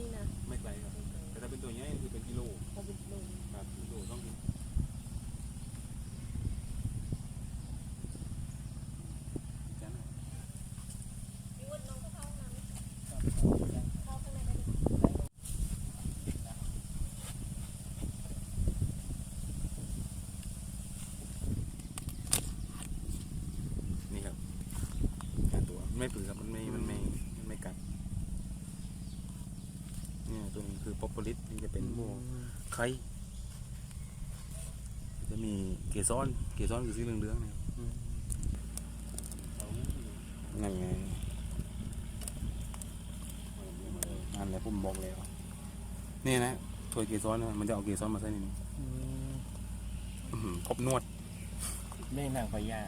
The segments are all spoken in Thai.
นี่นะไม่ไกลครับ แต่ถ้าเป็นตัวใหญ่คือเป็นกิโลเขาเป็นโลครับกิโลต้องกินจานหน่อยพี่วันน้องก็เข้าห้องน้ำเข้าข้างในได้ไหมนี่ครับแค่ตัวไม่ปือครับมันไม่มันไม่มันไม่กัดเนี่ยตัวนี้คือ ป๊อปปูลิสนี่จะเป็นพวกไข่จะมีเกสรเกสรคือสีเหลืองๆเนี่ยนั่นไงนั่นแหละผมบอกแล้วนี่นะถ้วยเกสรนะมันจะเอาเกสรมาใส่ในนี้อื้อหือครบนวดเล่นนางพญา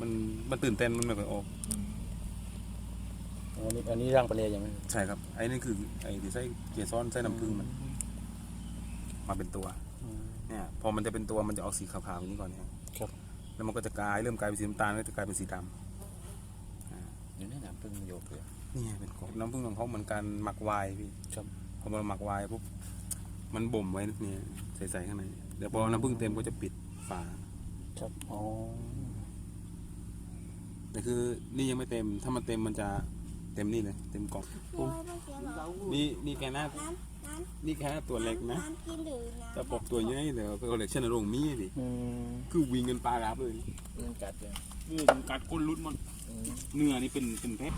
มันมันตื่นเต้นมันไม่ค่อยออกอั นนี้อันนี้ร่างปลาเลียยังไงใช่ครับไอ้นี่คือไอ้ที่ใส่เกสรใส่น้ำผึ้งมัน มาเป็นตัว เนี่ย พอมันจะเป็นตัวมันจะออกสีขาวๆอย่างนี้ก่อนเนี่ยครับแล้วมันก็จะกลายเริ่มกลายเป็นสีน้ำตาลแล้วจะกลายเป็นสีดอยู่ในน้ำพึ่งโยกเลยำนี่ไงเป็นของน้ำผึ้งของเขาเหมือนการหมักไวน์พี่ครับพอมันหมักไวน์ปุ๊บมันบ่มไว้เนี่ยใส่ๆข้างในเดี๋ยวพอน้ำผึ้งเต็มก็จะปิดฝาครับอ๋อแต่คือนี่ยังไม่เต็ม ถ้ามันเต็มมันจะ เต็มนี่เลยเต็มกล่องพี่ว่าไม่เสียหรอนี่นี่แค่หน้าน้ำน้นี่แค่หน้าตัวำเล็กนะน้ำกินหรือน้ำแต่ปกตัวใหญ่เดี๋ยวไปคอลเลคชันโรงมีดิอืมคือวิ่งกันปลารับเลยมันกัดเลยโอ้มันกัดก้นรุดมันเนื้อนี่เป็นเป็นเพชร